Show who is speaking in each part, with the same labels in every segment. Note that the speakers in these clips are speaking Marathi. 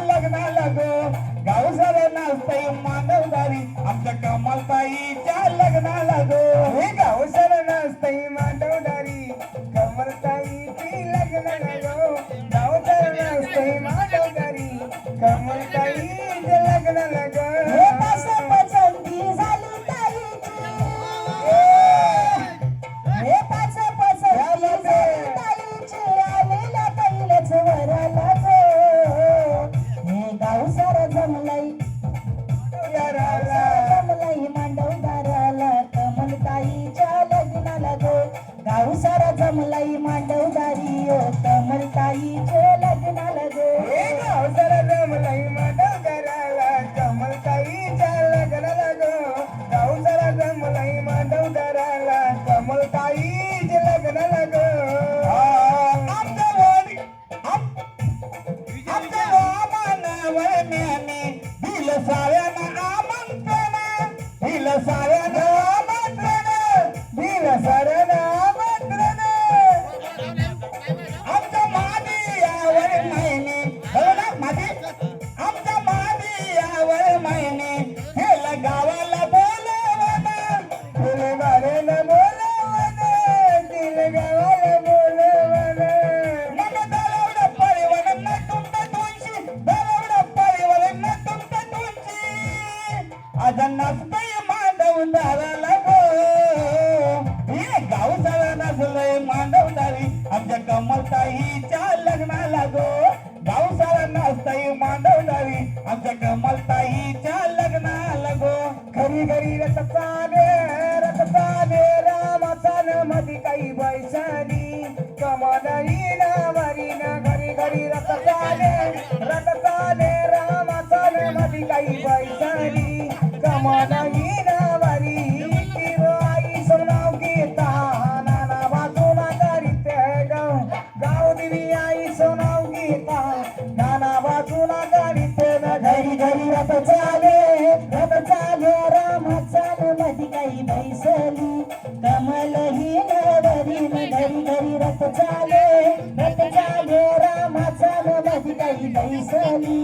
Speaker 1: लग्नाला गो गाव झालं नाचतय मांडवदारी आमच्या कमलताईच्या लग्नाला गो हे गाव झालं नाचतय मांडवदारी कमलताईची लग्नाला गो गाव झालं नाचतय मांडवदारी कमलताईच्या
Speaker 2: जमलंय मांडवदारी ओ कमलताईच्या लग्नाला गो
Speaker 1: हे गाव सारं आज नसतंय मांडव दाराला गो. हे गाव सारा नसलंय मांडवदारी आमच्या कमलताईच्या लग्नाला गो. गाव सारा नसतंय मांडवदारी आमच्या कमलताईच्या लग्नाला गो. खरी खरी रथचा दे रथचा दे रामाचा न मधी काही बैसाली कमलई नावारी घरी घरी रथचा दे रथचा दे रामाचा न मधी काही घरी
Speaker 2: रथ चाले रथ चाले राम चाल मधी काही बैसली कमल ही नवरी घरी घरी रथ चाले रथ चाले राम चाल मधी काही बैसली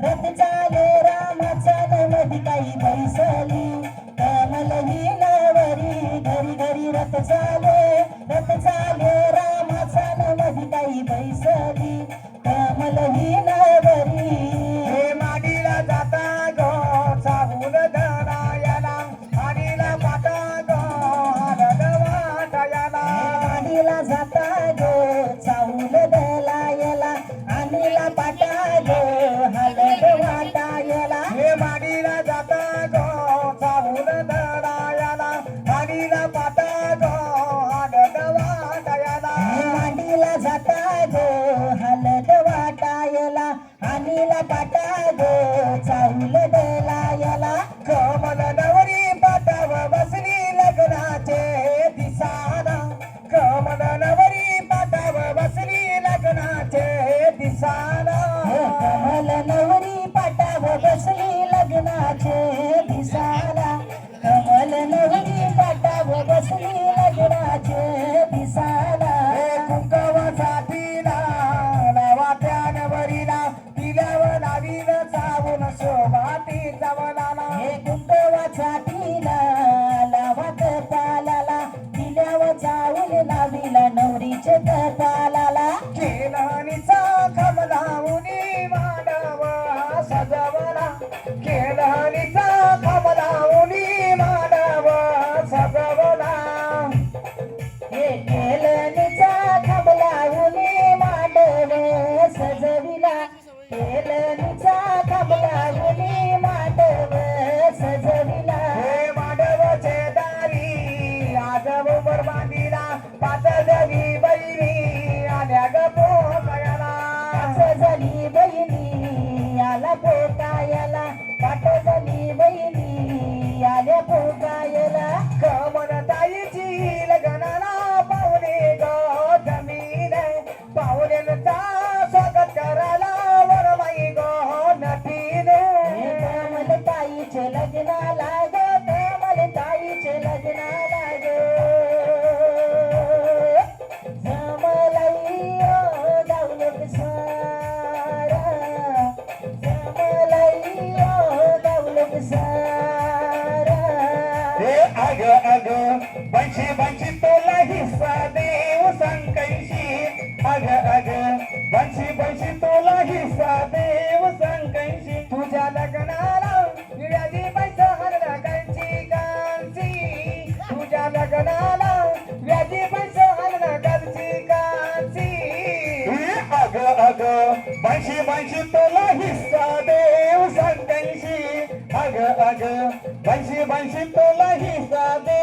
Speaker 1: रथ चाले
Speaker 2: राम चाल मधी काही बैसली. कमल ही नवरी घरी घरी रथ चाले. रथ चाले काही बैसली. कमल ही नवरी.
Speaker 1: हे माडीला जाता गो चाहून धरायला माडीला गो वाटायला.
Speaker 2: जाता गो चाऊल दलायला आणीला पाटा
Speaker 1: कमल नवरी போக बंशी बंशी तोला हिस्सा देव संकैशी अग अग बंशी बंशी तोला हिस्सा देव संकैशी तुझ्या लग्नाला निळ्याची पैसा हरला कांची। कांची तुझ्या लग्नाला व्याजी पैसा हरला कांची। कांची अग अग बंशी बंशी तोला हिस्सा देव संकैशी अग अग बंशी बंशी तोला हिस्सा दे